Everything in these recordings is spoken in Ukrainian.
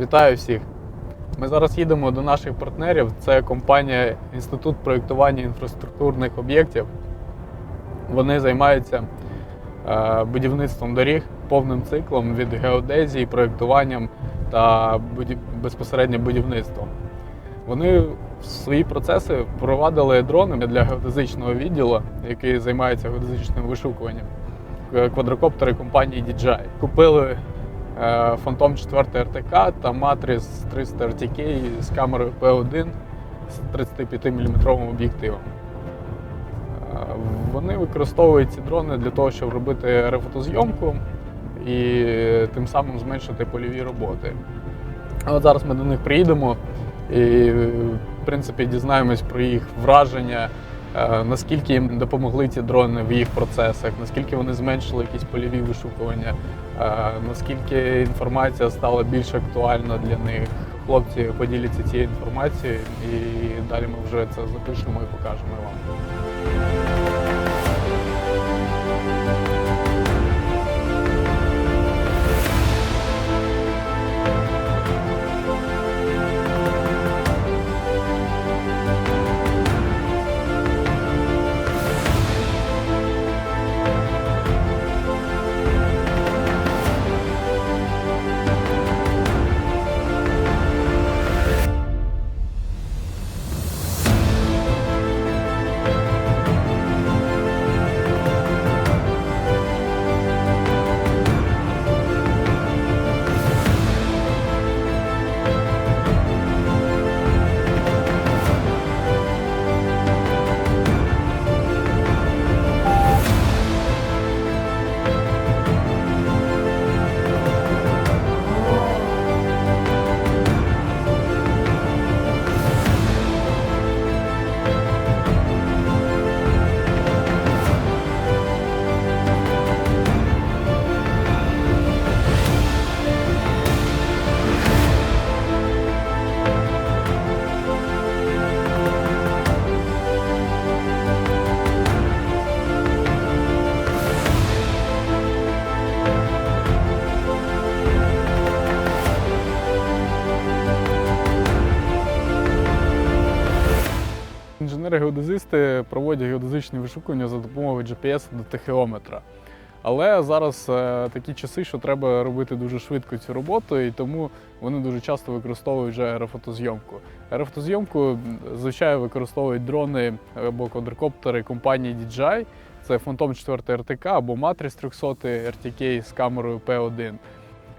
Вітаю всіх! Ми зараз їдемо до наших партнерів. Це компанія Інститут проєктування інфраструктурних об'єктів. Вони займаються е, будівництвом доріг повним циклом від геодезії, проєктуванням та безпосередньо будівництвом. Вони свої процеси впровадили дрони для геодезичного відділу, який займається геодезичним вишукуванням. Е, Квадрокоптери компанії DJI. Купили е, Phantom 4 RTK та Matrix 300 RTK з камерою P1 з 35-мм об'єктивом. Е, Вони використовують ці дрони для того, щоб робити аерофотозйомку і тим самим зменшити польові роботи. От зараз ми до них приїдемо і, в принципі, дізнаємось про їх враження, наскільки їм допомогли ці дрони в їх процесах, наскільки вони зменшили якісь польові вишукування, е, наскільки інформація стала більш актуальна для них. Хлопці поділяться цією інформацією, і далі ми вже це запишемо і покажемо вам. Інженери-геодезисти проводять геодезичні вишукування за допомогою GPS до тахеометра. Але зараз е, такі часи, що треба робити дуже швидко цю роботу, і тому вони дуже часто використовують вже аерофотозйомку. Аерофотозйомку звичайно використовують дрони або квадрокоптери компанії DJI. Це Phantom 4 RTK або Matrix 300 RTK з камерою P1.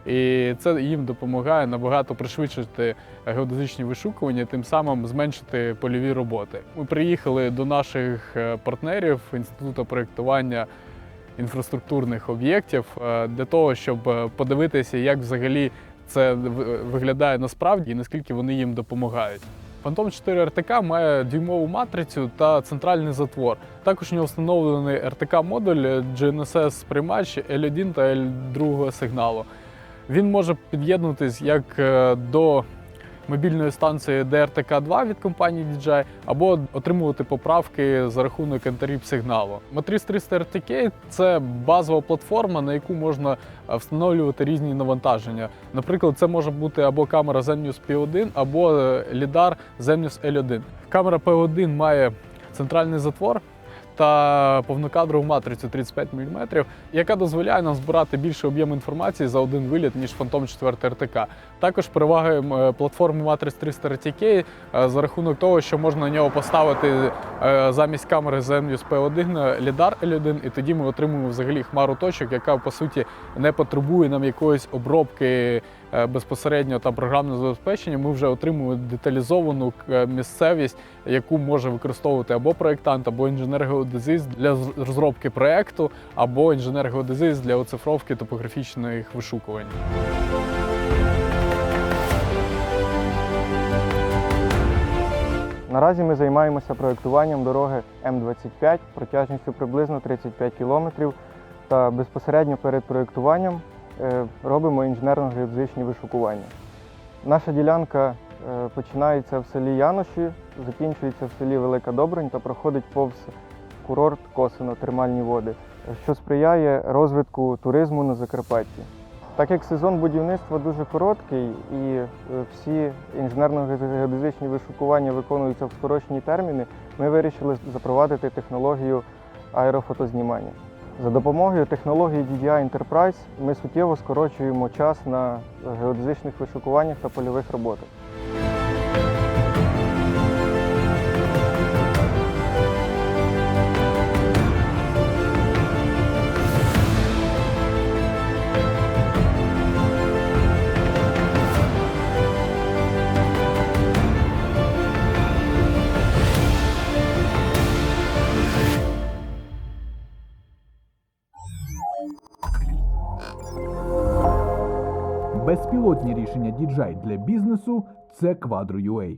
І це їм допомагає набагато пришвидшити геодезичні вишукування, тим самим зменшити польові роботи. Ми приїхали до наших е, партнерів Інституту проєктування інфраструктурних об'єктів е, для того, щоб е, подивитися, як взагалі це виглядає насправді і наскільки вони їм допомагають. Phantom 4 RTK має дюймову матрицю та центральний затвор. Також у нього встановлений RTK-модуль GNSS приймач L1 та L2 сигналу. Він може під'єднутись як е, до мобільної станції DRTK-2 від компанії DJI, або отримувати поправки за рахунок Antarip сигналу. Matrix 300 RTK – це базова платформа, на яку можна е, встановлювати різні навантаження. Наприклад, це може бути або камера Zenmuse P1, або е, лідар Zenmuse L1. Камера P1 має центральний затвор та повнокадрову матрицю 35 мм, яка дозволяє нам збирати більший об'єм інформації за один виліт, ніж Phantom 4 RTK. Також переваги платформи Matrix 300 RTK е, за рахунок того, що можна на нього поставити е, замість камери Zenmuse P1 лідар L1, і тоді ми отримуємо взагалі хмару точок, яка по суті не потребує нам якоїсь обробки е, безпосередньо та програмного забезпечення. Ми вже отримуємо деталізовану е, місцевість, яку може використовувати або проєктант, або інженер-геодезист для розробки проєкту, або інженер-геодезист для оцифровки топографічних вишукувань. Наразі ми займаємося проєктуванням дороги М25 протяжністю приблизно 35 км та безпосередньо перед проєктуванням е, робимо інженерно-геодезичні вишукування. Наша ділянка е, починається в селі Яноші, закінчується в селі Велика Добрань та проходить повз курорт Косино, термальні води, що сприяє розвитку туризму на Закарпатті. Так як сезон будівництва дуже короткий і е, всі інженерно-геодезичні вишукування виконуються в скорочені терміни, ми вирішили запровадити технологію аерофотознімання. За допомогою технології DDI Enterprise ми суттєво скорочуємо час на геодезичних вишукуваннях та польових роботах. Безпілотні рішення DJI для бізнесу це Quadro UA.